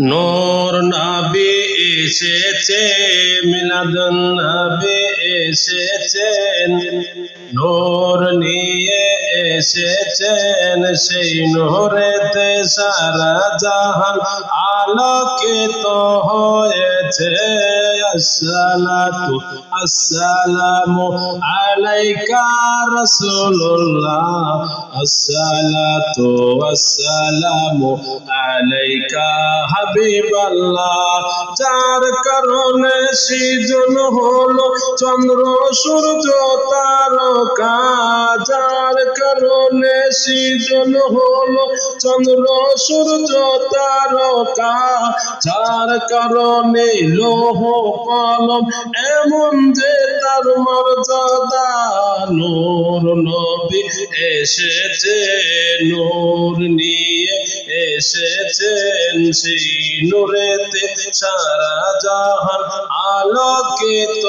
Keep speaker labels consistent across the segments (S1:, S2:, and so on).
S1: নূর নবী এসেছে মিলাদুন নবী এসেছেন। নূর নিয়ে এসেছেন সেই নূরেতে সারা জাহান আলোকিত হয়েছে। আসসালাতু আসসালামু আলাইকা রাসূলুল্লাহ। আসসালাতু আসসালামু আলাইকা হাবিবাল্লাহ। যার কারণে সৃজন হলো চন্দ্র, সূর্য, তারকা যার কারণে সৃজন হলো চন্দ্র, সূর্য তারকা যার কারণে লোহ এমন যে তার মর্যাদা, নূর নবী এসেছে, নূর নিয়ে এসেছেন সেই নূরেতে। সারা জাহান আলোকিত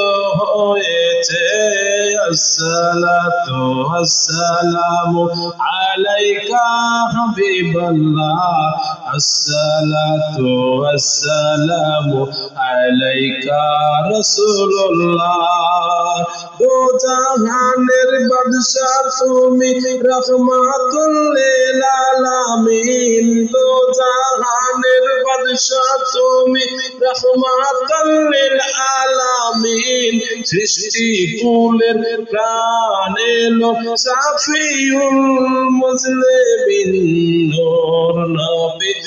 S1: হয়েছে আসসালাতু আসসালামু আলাইকা হাবিবাল্লাহ আসসালাতু আসসালামু আলাইকা রাসূলুল্লাহ দো জাহানের বাদশা তুমি রহমাতুল লিল আলামিন। দো জাহানের বাদশা তুমি রহমাতুল লিল আলামিন সৃষ্টি কুলের প্রাণ এলো সাফিউল মুসলিমিন নূর নবী।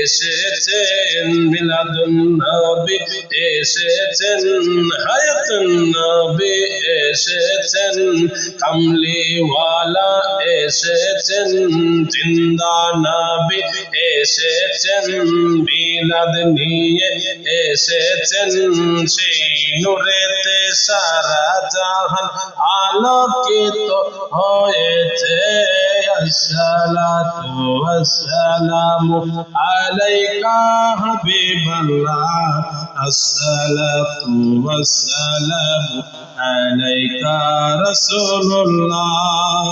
S1: এসেছেন মিলাদুন নবী, এসেছেন হায়াতুন নবী, এসেছেন কামলিওয়ালা, এসেছেন জিন্দা নবী, এসেছেন মিলাদ নিয়ে, এসেছেন সেই নূরেতে সারা জাহান আলোকিত হয়েছে। আসসালাতু আসসালামু আলাইকা হাবিবাল্লাহ আসসালাতু ওয়াসসালামু আলাইকা রাসূলুল্লাহ।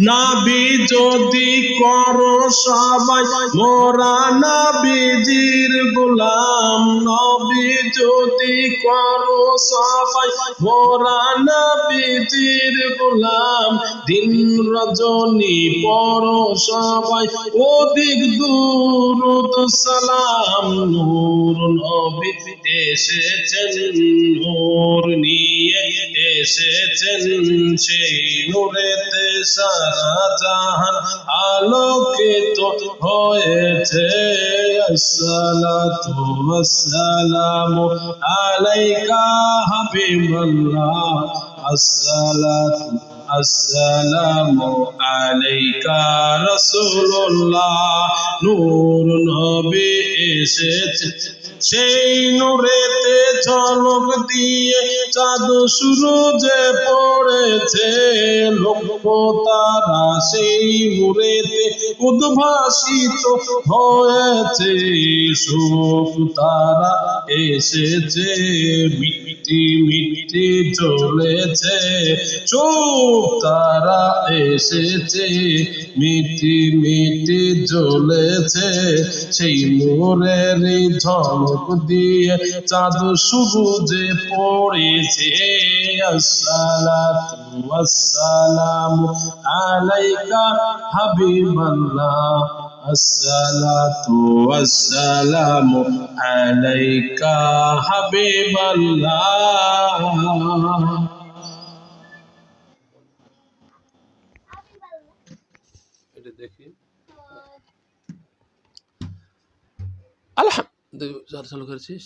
S1: নাবি যদি করো সবাই, মোরা নাবিজির গোলাম। নবী যদি করো সবাই, মোরা নাবিজির গোলাম। দিন রজনী পড়ো সবাই, অধিক দূরত সালাম। নূর নবী এসেছেন নূর এসেছেন সেই নূরেতে সারা জাহান আলোকিত হয়েছে আসসালাতু ওয়াসসালামু আলাইকা হাবিবাল্লাহ। আসসালাতু আসসালামু আলাইকা রাসূলুল্লাহ। নূর নবী এসেছে। সেই নূরেতে ঝলক দিয়ে চাঁদ সূরজে পড়েছে। লক্ষ তারা সেই নূরেতে উদ্ভাসিত হয়েছে। সুখ তারা এসেছে, মিটি মিটি চলেছে চোখ তারা এসেছে, মিটি মিটি জ্বলেছে। সেই মোরের ঝলক দিয়ে চাঁদ সূরজে পড়েছে। আসসালাতু আসসালামু আলাইকা হাবিবাল্লাহ। আসসালাতু আসসালামু আলাইকা হাবিবাল্লাহ। দেখি। আলহামদুলিল্লাহ করেছিস?